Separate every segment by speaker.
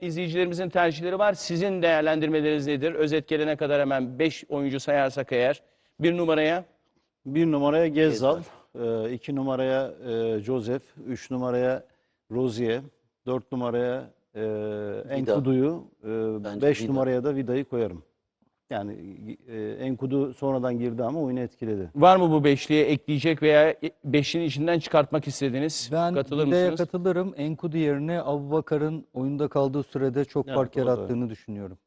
Speaker 1: izleyicilerimizin tercihleri var. Sizin değerlendirmeleriniz nedir? Özet gelene kadar hemen 5 oyuncu sayarsak eğer. Bir numaraya
Speaker 2: Bir numaraya Gezzal, e, iki numaraya e, Joseph, üç numaraya Rozier, dört numaraya e, Enkudu'yu, e,
Speaker 3: Bence
Speaker 2: beş
Speaker 3: Vida.
Speaker 2: numaraya da Vida'yı koyarım. Yani e, Enkudu sonradan girdi ama oyunu etkiledi.
Speaker 1: var mı bu beşliye ekleyecek veya beşin içinden çıkartmak istediğiniz?
Speaker 4: Ben
Speaker 1: Katılır mısınız?
Speaker 4: katılırım. Enkudu yerine Abubakar'ın oyunda kaldığı sürede çok
Speaker 2: Evet,
Speaker 4: fark
Speaker 2: o da doğru.
Speaker 4: yarattığını düşünüyorum.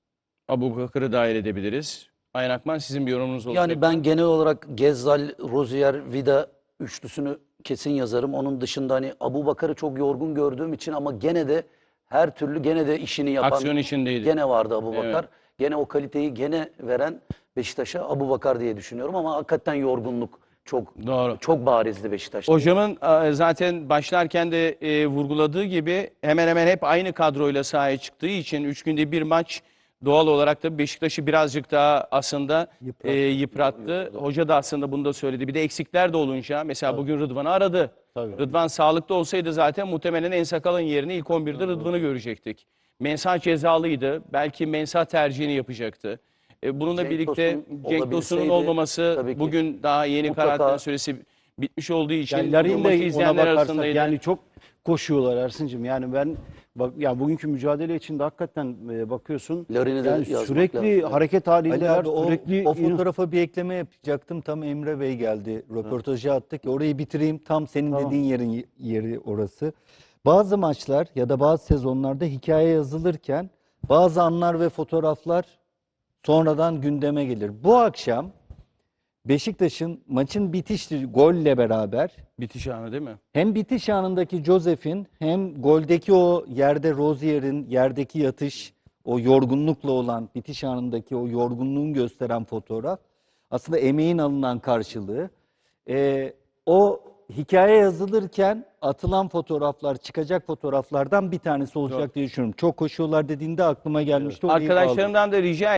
Speaker 1: Abu Bakır'ı dahil edebiliriz. Ayhan Akman sizin bir yorumunuz olacak.
Speaker 3: Yani ben genel olarak Gezzal, Rozier, Vida üçlüsünü kesin yazarım. Onun dışında hani Abu Bakar'ı çok yorgun gördüğüm için ama gene de her türlü gene de işini yapan
Speaker 1: Aksiyon içindeydi.
Speaker 3: gene vardı Abu Bakar. Gene o kaliteyi gene veren Beşiktaş'a Abu Bakar diye düşünüyorum ama hakikaten yorgunluk çok
Speaker 1: Doğru.
Speaker 3: çok barizdi Beşiktaş'ta.
Speaker 1: Hocamın e, zaten başlarken de e, vurguladığı gibi hemen hemen hep aynı kadroyla sahaya çıktığı için 3 günde bir maç doğal olarak da Beşiktaş'ı birazcık daha aslında
Speaker 4: Yıprattı.
Speaker 1: e, yıprattı. Hoca da aslında bunu da söyledi. Bir de eksikler de olunca mesela bugün Rıdvan'ı aradı.
Speaker 2: Tabii.
Speaker 1: Rıdvan sağlıklı olsaydı zaten muhtemelen En Sakal'ın yerine ilk 11'de Rıdvan'ı görecektik. Mensah cezalıydı. Belki Mensah tercihini yapacaktı. E, bununla
Speaker 3: Cenk
Speaker 1: birlikte
Speaker 3: Tosun
Speaker 1: Cenk Tosun'un olmaması
Speaker 3: ki.
Speaker 1: bugün daha yeni
Speaker 3: Mutlaka-
Speaker 1: karantina süresi bitmiş olduğu için
Speaker 2: Yani Larin de
Speaker 1: izleyenler arasındaydı.
Speaker 2: yani çok koşuyorlar Ersin'cim. Yani ben bak ya bugünkü mücadele içinde hakikaten e, bakıyorsun.
Speaker 3: Larin'i de
Speaker 2: yani sürekli
Speaker 3: lazım.
Speaker 2: hareket
Speaker 4: Ali
Speaker 2: halindeler.
Speaker 4: abi o,
Speaker 2: sürekli
Speaker 4: o fotoğrafa bir ekleme yapacaktım. Tam Emre Bey geldi. Röportajı attık. Orayı bitireyim. Tam senin
Speaker 2: Tamam.
Speaker 4: dediğin yerin yeri orası. Bazı maçlar ya da bazı sezonlarda hikaye yazılırken bazı anlar ve fotoğraflar sonradan gündeme gelir. Bu akşam Beşiktaş'ın maçın bitiş golle beraber
Speaker 1: Bitiş anı değil mi?
Speaker 4: hem bitiş anındaki Josef'in hem goldeki o yerde Rozier'in yerdeki yatış, o yorgunlukla olan bitiş anındaki o yorgunluğun gösteren fotoğraf aslında emeğin alınan karşılığı. Ee, o hikaye yazılırken atılan fotoğraflar, çıkacak fotoğraflardan bir tanesi olacak diye düşünüyorum. Çok koşuyorlar dediğinde aklıma gelmişti. bağladım.
Speaker 1: Arkadaşlarımdan da rica